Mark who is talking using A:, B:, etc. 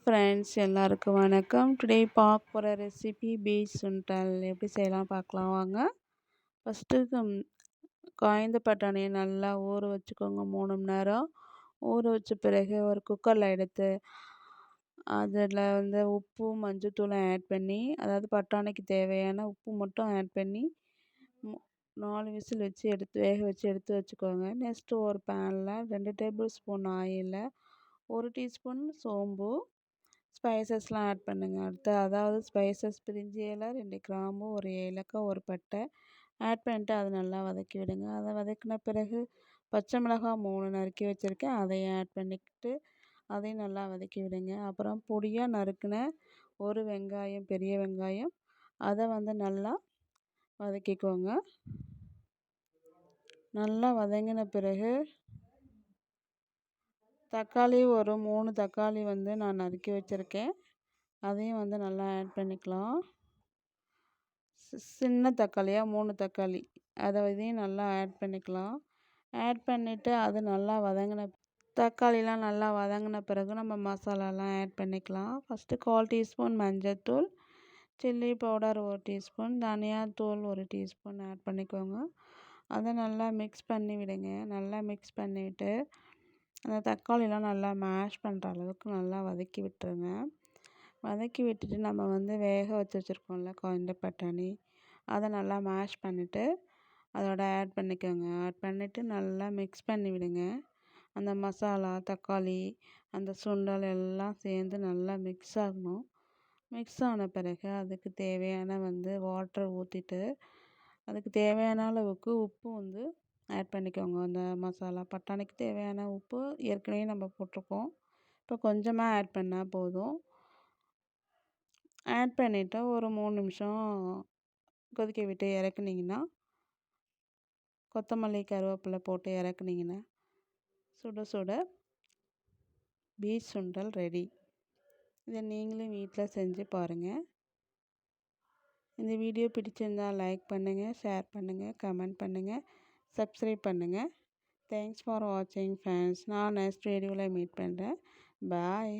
A: Friends எல்லாருக்கும் வணக்கம். Today பார்க்க போகிற ரெசிபி பீச் சுண்டல் எப்படி செய்யலாம் பார்க்கலாம் வாங்க. ஃபஸ்ட்டு காய்ந்த பட்டாணியை நல்லா ஊற வச்சுக்கோங்க மூணு மணி நேரம். ஊற வச்ச பிறகு ஒரு குக்கரில் எடுத்து அதில் வந்து உப்பு மஞ்சத்தூளும் ஆட் பண்ணி அதாவது பட்டாணிக்கு தேவையான உப்பு மட்டும் ஆட் பண்ணி நாலு விசில் வச்சு எடுத்து வேக வச்சு எடுத்து வச்சுக்கோங்க. நெக்ஸ்ட்டு ஒரு பேனில் ரெண்டு டேபிள் ஸ்பூன் ஆயிலில் ஒரு டீஸ்பூன் சோம்பு ஸ்பைசஸ்லாம் ஆட் பண்ணுங்கள் அடுத்து அதாவது ஸ்பைசஸ் பிரிஞ்சி இலை ரெண்டு கிராம்பு ஒரு ஏலக்காய் ஒரு பட்டை. ஆட் பண்ணிட்டு அதை நல்லா வதக்கி விடுங்க. அதை வதக்கின பிறகு பச்சை மிளகாய் மூணு நறுக்கி வச்சுருக்கேன். அதையும் ஆட் பண்ணிக்கிட்டு அதையும் நல்லா வதக்கி விடுங்க. அப்புறம் பொடியாக நறுக்கின ஒரு வெங்காயம் பெரிய வெங்காயம் அதை வந்து நல்லா வதக்கிக்கோங்க. நல்லா வதங்கின பிறகு தக்காளி ஒரு மூணு தக்காளி வந்து நான் நறுக்கி வச்சுருக்கேன். அதையும் வந்து நல்லா ஆட் பண்ணிக்கலாம். சின்ன தக்காளியாக மூணு தக்காளி. அதை இதையும் நல்லா ஆட் பண்ணிக்கலாம். ஆட் பண்ணிவிட்டு அது நல்லா வதங்கின தக்காளிலாம் நல்லா வதங்கின பிறகு நம்ம மசாலாலாம் ஆட் பண்ணிக்கலாம். ஃபஸ்ட்டு கால் டீஸ்பூன் மஞ்சள்தூள் சில்லி பவுடர் ஒரு டீஸ்பூன் தனியாத்தூள் ஒரு டீஸ்பூன் ஆட் பண்ணிக்கோங்க. அதை நல்லா மிக்ஸ் பண்ணி விடுங்க. நல்லா மிக்ஸ் பண்ணிவிட்டு அந்த தக்காளிலாம் நல்லா மேஷ் பண்ணுற அளவுக்கு நல்லா வதக்கி விட்டுருங்க. வதக்கி விட்டுட்டு நம்ம வந்து வேக வச்சு வச்சுருக்கோம்ல காய்ந்த பட்டாணி அதை நல்லா மேஷ் பண்ணிவிட்டு அதோட ஆட் பண்ணிக்கோங்க. ஆட் பண்ணிவிட்டு நல்லா மிக்ஸ் பண்ணி விடுங்க. அந்த மசாலா தக்காளி அந்த சுண்டல் எல்லாம் சேர்ந்து நல்லா மிக்ஸ் ஆகணும். மிக்ஸ் ஆன பிறகு அதுக்கு தேவையான வந்து வாட்டர் ஊற்றிட்டு அதுக்கு தேவையான அளவுக்கு உப்பு வந்து ஆட் பண்ணிக்கோங்க. அந்த மசாலா பட்டாணிக்கு தேவையான உப்பு ஏற்கனவே நம்ம போட்டிருக்கோம். இப்போ கொஞ்சமாக ஆட் பண்ணால் போதும். ஆட் பண்ணிவிட்டு ஒரு மூணு நிமிஷம் கொதிக்க விட்டு இறக்குனிங்கன்னா கொத்தமல்லி கருவேப்பிலை போட்டு இறக்குனிங்கன்னா சுட சுட பீச் சுண்டல் ரெடி இதை நீங்களும் வீட்டில் செஞ்சு பாருங்கள் இந்த வீடியோ பிடிச்சிருந்தால் லைக் பண்ணுங்கள் ஷேர் பண்ணுங்கள் கமெண்ட் பண்ணுங்கள் சப்ஸ்கிரைப் பண்ணுங்கள் தேங்க்ஸ் ஃபார் வாட்சிங் ஃப்ரெண்ட்ஸ் நான் நெக்ஸ்ட் வீடியோவில் மீட் பண்ணுறேன் பாய்